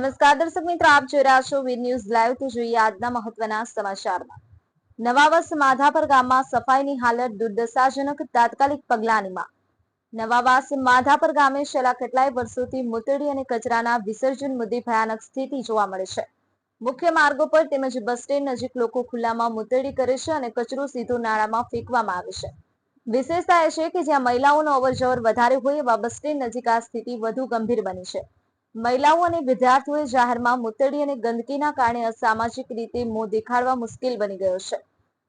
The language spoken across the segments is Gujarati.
નમસ્કાર દર્શક મિત્રો, આપ જોઈ રહ્યા છો વીર ન્યૂઝ લાઈવ. તો જોઈએ આજના મહત્વના સમાચારમાં. નવાવસ માધાપર ગામમાં સફાઈની હાલત દુર્દશાજનક તાત્કાલિક પગલાંની નવાવાસ માધાપર ગામે છેલ્લા કેટલાય વર્ષોથી મૂતડી અને કચરાના વિસર્જન મુદ્દે ભયાનક સ્થિતિ જોવા મળે છે. મુખ્ય માર્ગો પર તેમજ બસ સ્ટેન્ડ નજીક લોકો ખુલ્લામાં મૂતડી કરે છે અને કચરો સીધો નાળામાં ફેંકવામાં આવે છે. વિશેષતા એ છે કે જ્યાં મહિલાઓનો અવરજવર વધારે હોય એવા બસ સ્ટેન્ડ નજીક આ સ્થિતિ વધુ ગંભીર બની છે. મહિલાઓ અને વિદ્યાર્થીઓએ જાહેરમાં મૂતળી અને ગંદકીના કારણે અસામાજિક રીતે મોં દેખાડવા મુશ્કેલ બની ગયો છે.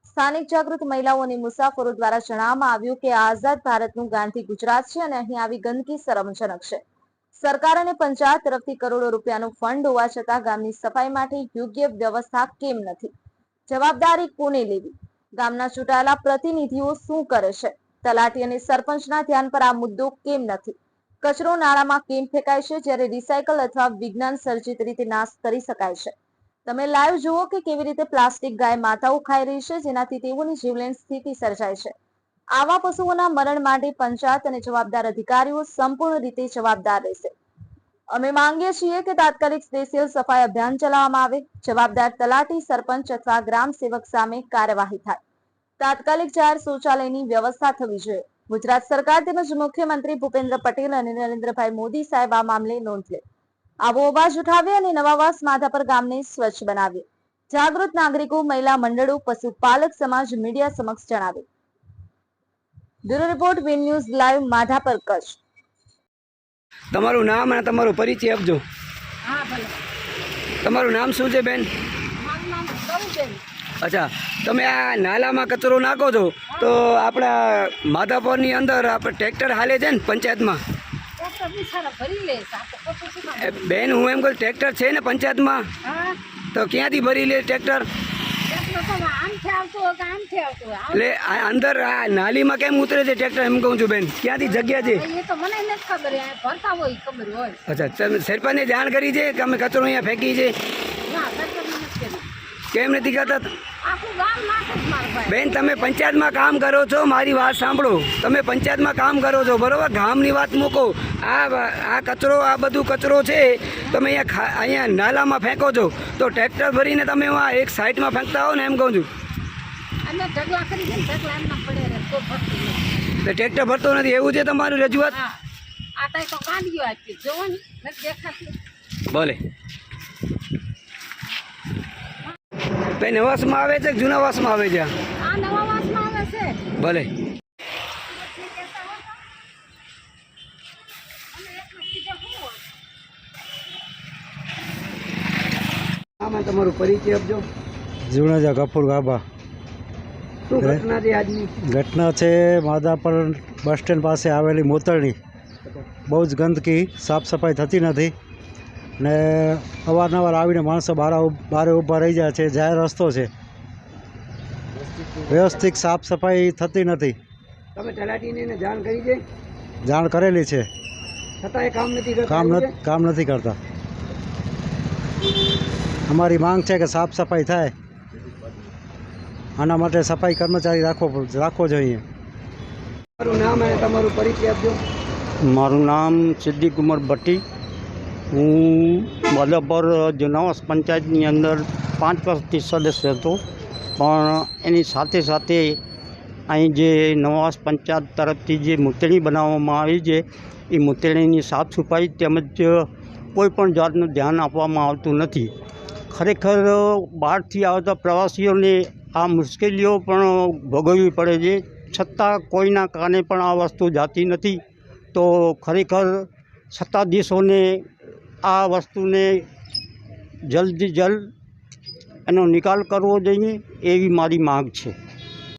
સ્થાનિક જાગૃત મહિલાઓ અને મુસાફરો દ્વારા જણાવવામાં આવ્યું કે આઝાદ ભારતનું ગાંધી ગુજરાત છે અને અહીં આવી ગંદકી શરમજનક છે. સરકાર અને પંચાયત તરફથી કરોડો રૂપિયાનું ફંડ હોવા છતાં ગામની સફાઈ માટે યોગ્ય વ્યવસ્થા કેમ નથી? જવાબદારી કોને લેવી? ગામના ચૂંટાયેલા પ્રતિનિધિઓ શું કરે છે? તલાટી અને સરપંચના ધ્યાન પર આ મુદ્દો કેમ નથી? કચરો નાળામાં કેમ ફેંકાય છે? જ્યારે રિસાયકલ અથવા વિજ્ઞાન સર્જિત રીતે નાશ કરી શકાય છે. તમે લાઈવ જુઓ કે કેવી રીતે પ્લાસ્ટિક ગાય માતાઓ ખાઈ રહી છે, જેનાથી તેઓની જીવલેણ સ્થિતિ સર્જાય છે. આવા પશુઓના મરણ માટે પંચાયત અને જવાબદાર અધિકારીઓ સંપૂર્ણ રીતે જવાબદાર રહેશે. અમે માંગીએ છીએ કે તાત્કાલિક સ્પેશિયલ સફાઈ અભિયાન ચલાવવામાં આવે. જવાબદાર તલાટી, સરપંચ અથવા ગ્રામ સેવક સામે કાર્યવાહી થાય. તાત્કાલિક જાહેર શૌચાલયની વ્યવસ્થા થવી જોઈએ. ગુજરાત સરકાર તેમજ મુખ્યમંત્રી ભૂપેન્દ્ર પટેલ અને નરેન્દ્રભાઈ મોદી સાહેબ આ મામલે નોંધ લે. આવો અવાજ ઉઠાવે અને નવાવાસ માધાપર ગામને સ્વચ્છ બનાવે જાગૃત નાગરિકો મહિલા મંડળો પશુપાલક સમાજ મીડિયા સમક્ષ જણાવે. Bureau report win news live Madhapar Kutch. તમારું નામ અને તમારો પરિચય આપજો. તમારું નામ શું છે બેન? મારું નામ ગૌબેન અચ્છા તમે આ નાલામાં કચરો નાખો છો તો આપણા માધાપરની અંદર આપણે ટ્રેક્ટર હાલે છે ને પંચાયતમાં? બેન હું એમ કહું ટ્રેક્ટર છે ને પંચાયતમાં? તો ક્યાંથી ભરી લે ટ્રેક્ટર? એટલે આ અંદર આ નાલીમાં કેમ ઉતરે છે ટ્રેક્ટર એમ કહું છું બેન. ક્યાંથી જગ્યા છે? અચ્છા સરપંચને જાણ કરી છે કે અમે કચરો અહીંયા ફેંકી છે? કેમ નથી કરતા બેન તમે પંચાયતમાં કામ કરો છો મારી વાત સાંભળો. તમે પંચાયતમાં કામ કરો છો બરોબર? ગામની વાત મૂકો. આ આ કચરો આ બધું કચરો છે તમે અહીંયા અહીંયા નાલામાં ફેંકો છો. તો ટ્રેક્ટર ભરીને તમે એમાં એક સાઈડમાં ફેંકતા હો ને એમ કહું છું. તો ટ્રેક્ટર ભરતો નથી એવું છે તમારું રજૂઆત? હા. આ નવા નવાસમાં આવે છે કે જૂના વાસમાં આવે છે? વાસમાં ભલે. આમાં તમારું પરિચય આપજો. જીવણાજા કપૂર શું ઘટના છે આજની? ઘટના છે માધાપર બસ સ્ટેન્ડ પાસે આવેલી મોતરણી. બહુ જ ગંદકી સાફ સફાઈ થતી નથી. ને અવારનવાર આવીને માણસો બહાર બારે ઊભા રહી જાય છે જાહેર રસ્તો છે. વ્યવસ્થિત સાફ સફાઈ થતી નથી. તમે તલાટીને જાણ કરી છે? જાણ કરેલી છે. છતાં એ કામ નથી કરતા કામ નથી કામ નથી કરતા. અમારી માંગ છે કે સાફ સફાઈ થાય. આના માટે સફાઈ કર્મચારી રાખવો રાખવો જોઈએ. છે? તમારું નામ તમારું પરિચય આપજો. મારું નામ સિદ્ધિકુમાર ભટ્ટી. હું માધાપર જુનાવાસ પંચાયતની અંદર પાંચ વર્ષથી સદસ્ય હતો. પણ એની સાથે સાથે અહીં જે નવાસ પંચાયત તરફથી જે મૂતળી બનાવવામાં આવી છે, એ મૂતળીની સાફ સફાઈ તેમજ કોઈ પણ જાતનું ધ્યાન આપવામાં આવતું નથી. ખરેખર બહારથી આવતા પ્રવાસીઓને આ મુશ્કેલીઓ પણ ભોગવવી પડે છે. છતાં કોઈના કાને પણ આ વસ્તુ જાતી નથી. તો ખરેખર સત્તાધીશોને આ વસ્તુને જલ્દથી જલ્દ એનો નિકાલ કરવો જોઈએ એવી મારી માગ છે.